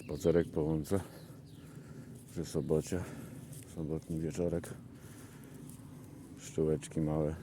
Spacerek po łące przy sobocie. Sobotni wieczorek. Szczółeczki małe.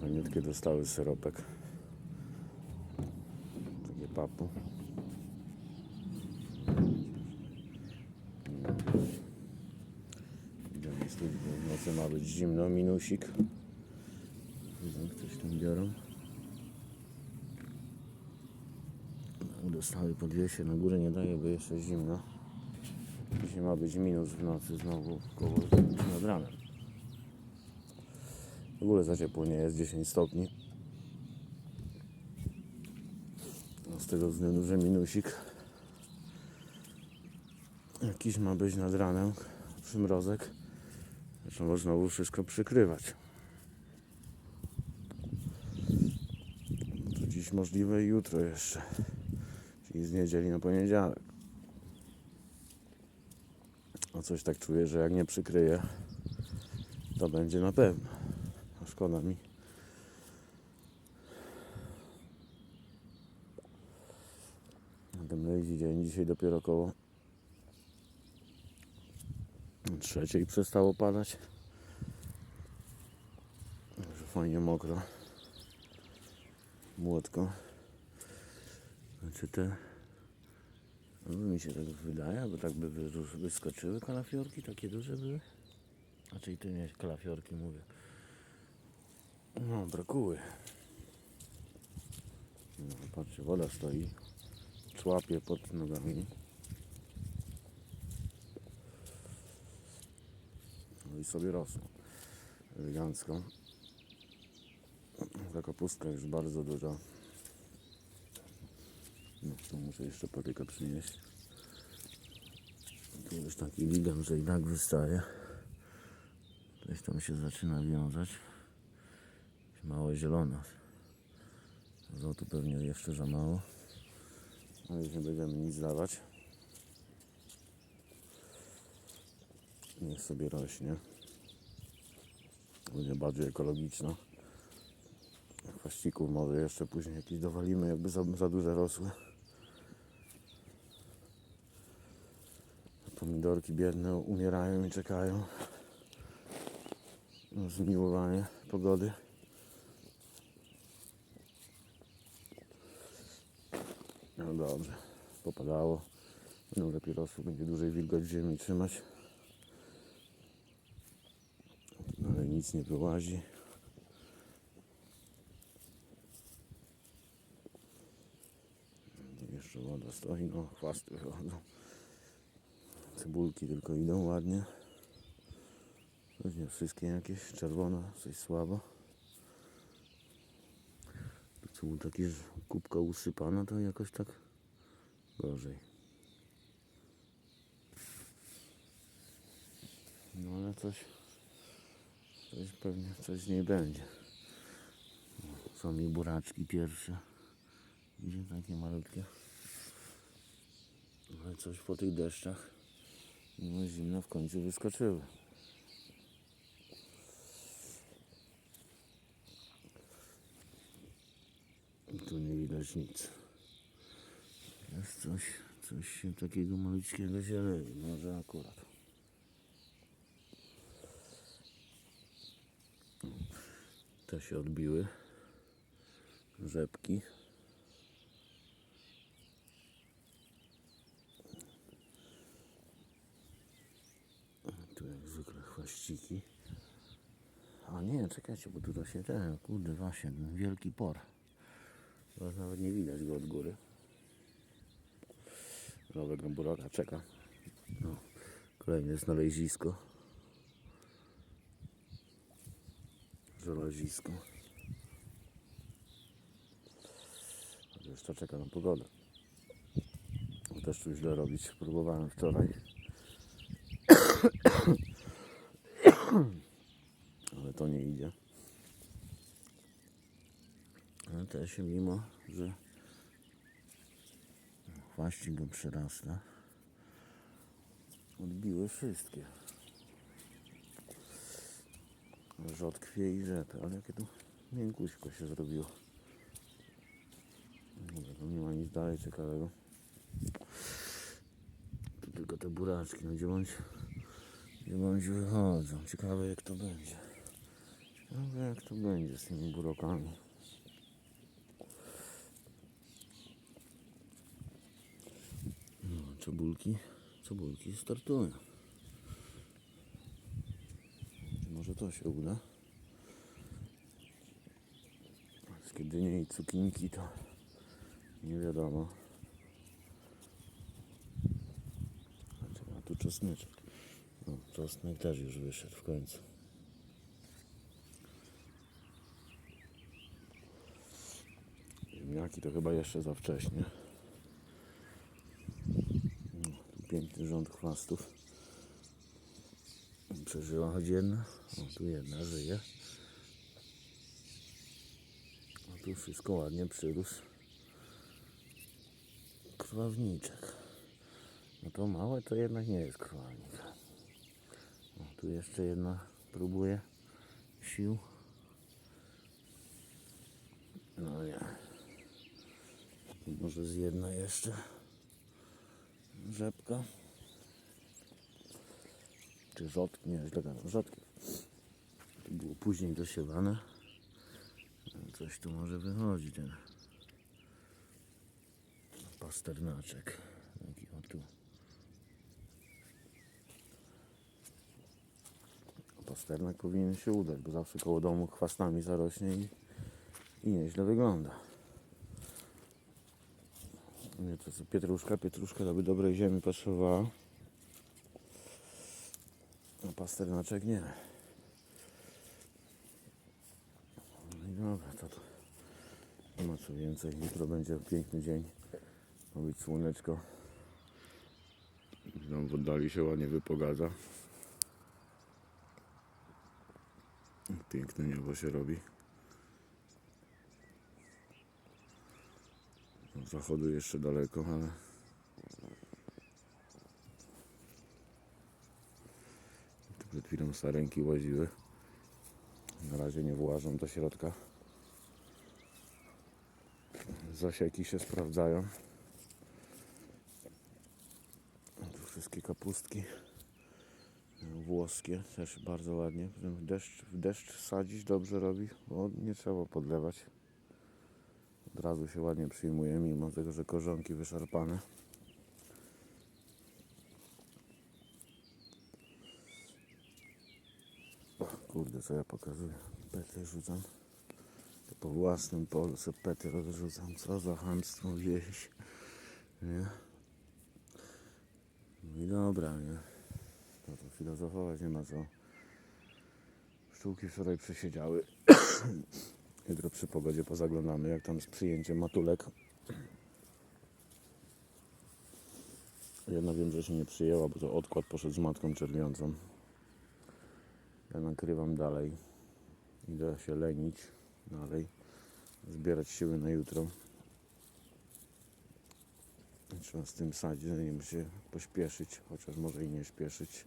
Fajniutkie dostały syropek. Takie papu. Idziemy z tym, w nocy ma być zimno, minusik. Coś tam biorą. Dostały po 200 na górę nie daje, bo jeszcze zimno. Dzisiaj ma być minus w nocy znowu koło nad ranem. W ogóle za ciepło nie jest 10 stopni. No z tego względu, że minusik. Jakiś ma być nad ranem przymrozek. Trzeba znowu wszystko przykrywać. Dziś możliwe i jutro jeszcze. Czyli z niedzieli na poniedziałek. A coś tak czuję, że jak nie przykryję, to będzie na pewno. A szkoda mi. Na tym lazy dzień dzisiaj dopiero około trzeciej przestało padać. Także fajnie mokro. Młotko. Znaczy te... No, mi się tak wydaje, bo tak by wy- wyskoczyły kalafiorki, takie duże były. Znaczy ty nie kalafiorki mówię. No, brakuły. No, patrzcie, woda stoi. Człapie pod nogami. No i sobie rosną. Elegancko. Ta kapustka już bardzo duża. No, to muszę jeszcze patyka przynieść. Tu już taki ligam, że i tak wystaje. Coś tam się zaczyna wiązać. Małe zielone. Azotu pewnie jeszcze za mało. Ale już nie będziemy nic dawać. Niech sobie rośnie. Będzie bardziej ekologiczna. Chwaścików może jeszcze później jakieś dowalimy, jakby za, za duże rosły. Pomidorki biedne umierają i czekają na zmiłowanie pogody. No dobrze, popadało. Będą lepiej rosły, będzie dłużej wilgoć w ziemi trzymać. Ale nic nie wyłazi. Jeszcze woda stoi, no chwasty wychodzą. Cebulki tylko idą ładnie. Wszystkie jakieś, czerwona, coś słabo. Tu co był taki że kubka usypana, to jakoś tak gorzej. No ale coś, coś pewnie, coś z niej będzie. Są mi buraczki pierwsze. Gdzie takie malutkie. Ale coś po tych deszczach, mimo zimno w końcu wyskoczyły. Tu nie widać nic. Jest coś, coś się takiego malutkiego zieleni, może akurat. Te się odbiły. Rzepki. Tu jak zwykle chwaściki. A nie, czekajcie, bo tutaj się ten, kurde, właśnie, ten wielki por. Teraz nawet nie widać go od góry. Nowego buraka czeka. No, kolejne znalezisko. Żelazisko. To czeka na pogodę. Też tu źle robić. Próbowałem wczoraj. Ale to nie idzie. Ale te się mimo, że chwaścik go przyrasta, odbiły wszystkie. Rzodkwie i rzepy, ale jakie tu miękuśko się zrobiło. Tu nie ma nic dalej ciekawego. tylko te buraczki, no gdzie bądź, gdzie bądź wychodzą. Ciekawe jak to będzie. Ciekawe jak to będzie z tymi burokami. No, cebulki, cebulki startują. Może to się uda? Wszystkie dynie i cukinki to nie wiadomo. Znaczy, A tu czosneczek. No, czosnek też już wyszedł w końcu. Ziemniaki to chyba jeszcze za wcześnie. No, tu piękny rząd chwastów. Przeżyła choć jedna. O, tu jedna żyje. A tu wszystko ładnie przyrósł. Krwawniczek. No to małe to jednak nie jest krwawnik. Tu jeszcze jedna próbuje sił. No nie. Może z jedna jeszcze rzepka. Czy rzodki? Nie, źle gadam. Rzodki. To było później dosiewane. Coś tu może wychodzi ten pasternaczek. Taki o tu. Pasternak powinien się udać, bo zawsze koło domu chwastami zarośnie i, i nieźle wygląda. Nie, to co pietruszka, pietruszka dobrej ziemi potrzebowała. A pasternaczek nie. No i dobra, to, to nie ma co więcej. Jutro będzie piękny dzień. Ma być słoneczko. Tam w oddali się ładnie wypogadza. Piękne niebo się robi. Do zachodu jeszcze daleko, ale przed chwilą sarenki łaziły. Na razie nie włażą do środka. Zasieki się sprawdzają. Tu wszystkie kapustki włoskie też bardzo ładnie. W deszcz, w deszcz sadzić dobrze robi, bo nie trzeba podlewać. Od razu się ładnie przyjmuje, mimo tego, że korzonki wyszarpane. Kurde, co ja pokazuję? Pety rzucam. To po własnym polu sobie pety rozrzucam. Co za chamstwo wieś. Nie? No i dobra, nie? Filozofować nie ma co. Pszczółki wczoraj przesiedziały. Jutro przy pogodzie pozaglądamy, jak tam z przyjęciem matulek. Jedna wiem, że się nie przyjęła, bo to odkład poszedł z matką czerwiącą. Ja nakrywam dalej. Idę się lenić dalej. Zbierać siły na jutro. Trzeba z tym sadzeniem się pośpieszyć, chociaż może i nie śpieszyć.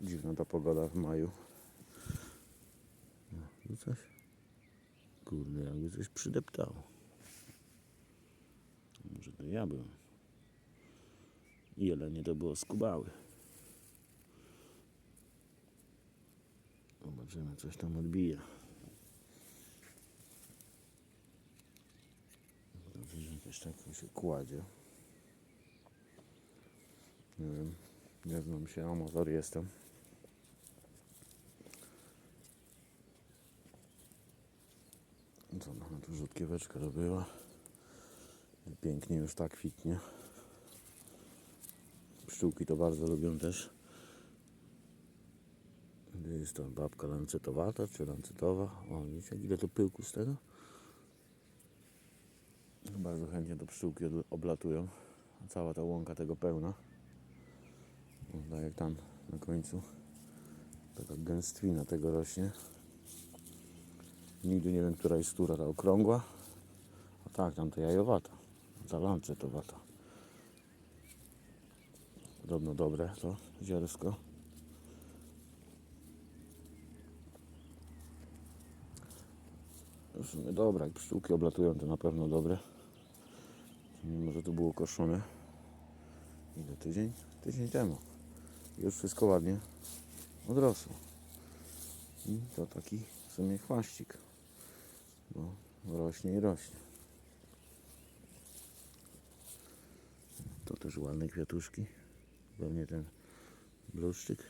Dziwna ta pogoda w maju. No, coś. Kurde, jakby coś przydeptało. Może to ja byłem. Jelenie to było skubały. Zobaczymy, coś tam odbija. Dobrze, że jakieś takie się kładzie. Nie wiem, nie znam się, amator jestem. Rzutkieweczkę robiła? Pięknie już tak kwitnie. Pszczółki to bardzo lubią też. Gdzie jest to babka lancetowata czy lancetowa? O, widzicie ile to pyłku z tego? Bardzo chętnie to pszczółki oblatują. Cała ta łąka tego pełna. O, Tak jak tam na końcu. Taka gęstwina tego rośnie. Nigdy nie wiem, która jest która, ta okrągła. A tak, tam ta jajowata. Ta lancetowata. Podobno dobre to zielsko. W sumie dobra, jak pszczółki oblatują, to na pewno dobre. Mimo, że to było koszone. Ile tydzień? Tydzień temu. Już wszystko ładnie odrosło. I to taki w sumie chwaścik. Bo rośnie i rośnie. To też ładne kwiatuszki. Pewnie ten bluszczyk.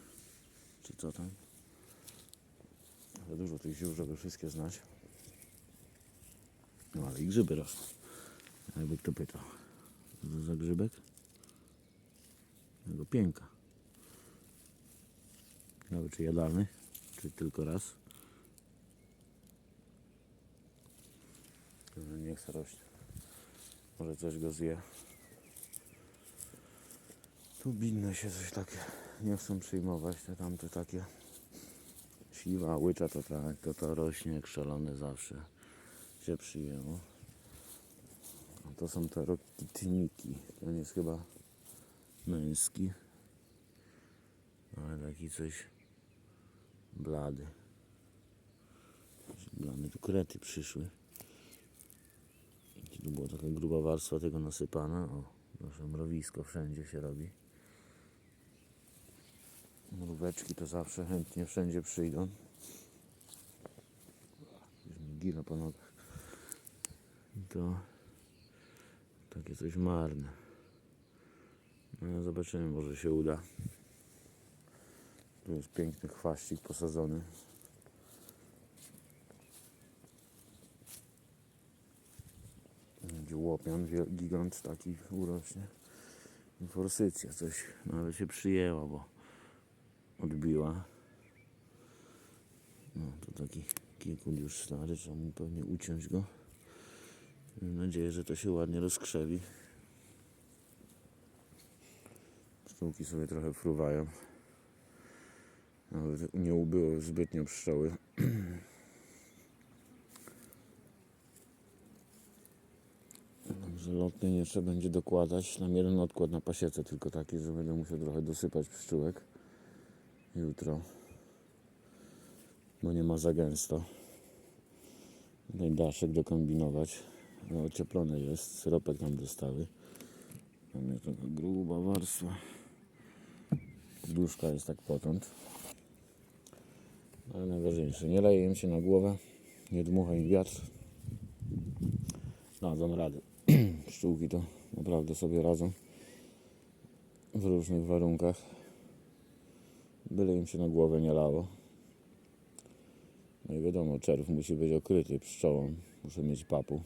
Czy co tam? Za dużo tych ziół, żeby wszystkie znać. No ale i grzyby rosną. Jakby kto pytał. Co to za grzybek? Jego pięka. Ciekawe czy jadalny, czy tylko raz. Że Nie chce rośnie. Może coś go zje. Tu binne się coś takie nie chcą przyjmować, te tamte takie siwa łycza to tak, to to rośnie jak szalone zawsze się przyjęło. A to są te rokitniki. Ten jest chyba męski. Ale taki coś blady. Blady tu krety przyszły. Tu była taka gruba warstwa tego nasypana. O, mrowisko wszędzie się robi. Mróweczki to zawsze chętnie wszędzie przyjdą. Już mi gina po nogach. To takie coś marne. No, zobaczymy, może się uda. Tu jest piękny chwaścik posadzony. Będzie gigant taki urośnie. Forsycja coś nawet się przyjęła, bo odbiła. No to taki kilku już stary, trzeba mu pewnie uciąć go. Mam nadzieję, że to się ładnie rozkrzewi. Pszczółki sobie trochę fruwają. Nawet nie ubyło zbytnio pszczoły. Także lotnej jeszcze będzie dokładać. Nam jeden odkład na pasiece tylko taki, że będę musiał trochę dosypać pszczółek jutro. Bo nie ma za gęsto. Tutaj daszek dokombinować. No, ocieplony jest, syropek tam dostały. Tam jest taka gruba warstwa. Duszka jest tak potąd. Ale najważniejsze, nie leje im się na głowę, nie dmucha im wiatr. Dadzą radę. Pszczółki to naprawdę sobie radzą w różnych warunkach. Byle im się na głowę nie lało. No i wiadomo, czerw musi być okryty pszczołą. Muszę mieć papu.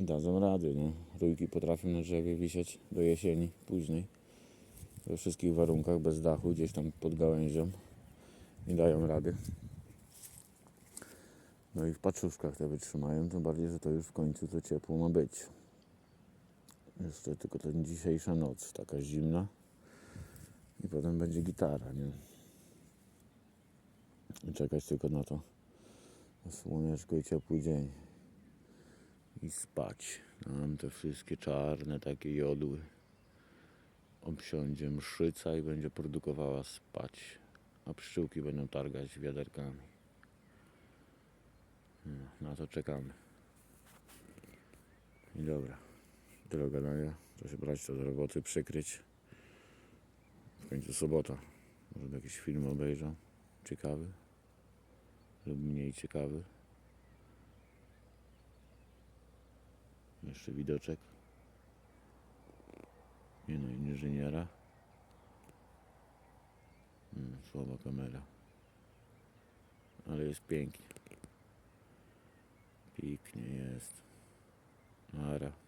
I dadzą rady, nie? Rójki potrafią na drzewie wisieć do jesieni, później. We wszystkich warunkach, bez dachu, gdzieś tam pod gałęzią. I dają rady. No i w paczuszkach te wytrzymają, tym bardziej, że to już w końcu to ciepło ma być. Jeszcze tylko ta dzisiejsza noc, taka zimna. I potem będzie gitara, nie? I czekać tylko na to na słoneczko i ciepły dzień. I spać. Tam te wszystkie czarne takie jodły. Obsiądzie mszyca i będzie produkowała spać. A pszczółki będą targać wiaderkami. No, na to czekamy. I dobra. Tyle gadania. To się brać to do roboty, przykryć. W końcu sobota. Może jakiś film obejrzał. Ciekawy. Lub mniej ciekawy. Jeszcze widoczek. Nie no, inżyniera. Hmm, słaba kamera. Ale jest pięknie. Pięknie jest. Ara.